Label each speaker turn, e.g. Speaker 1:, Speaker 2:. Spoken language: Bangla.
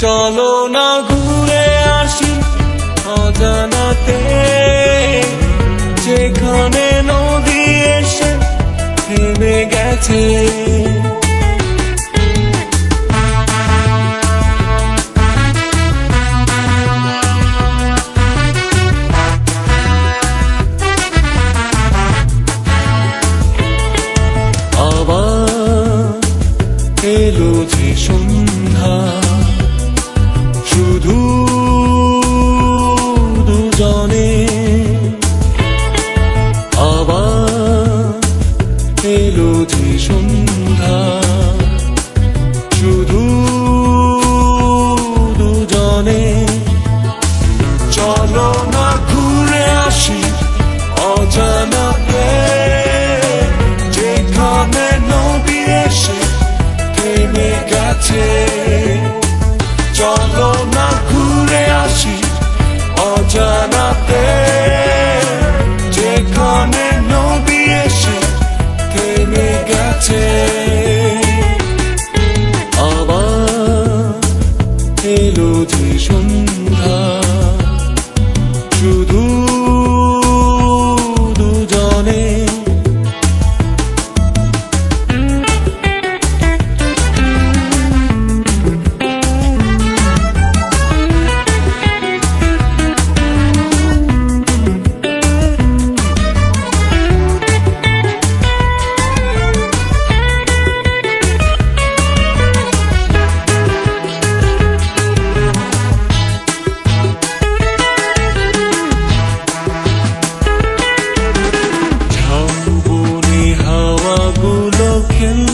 Speaker 1: চলো না ঘুরে আসি অজানাতে। যেখানে নদী এসে থেমে গেছে। আবার এলো যে সন্ধ্যা। চলো না ঘুরে আসি অজানাতে। can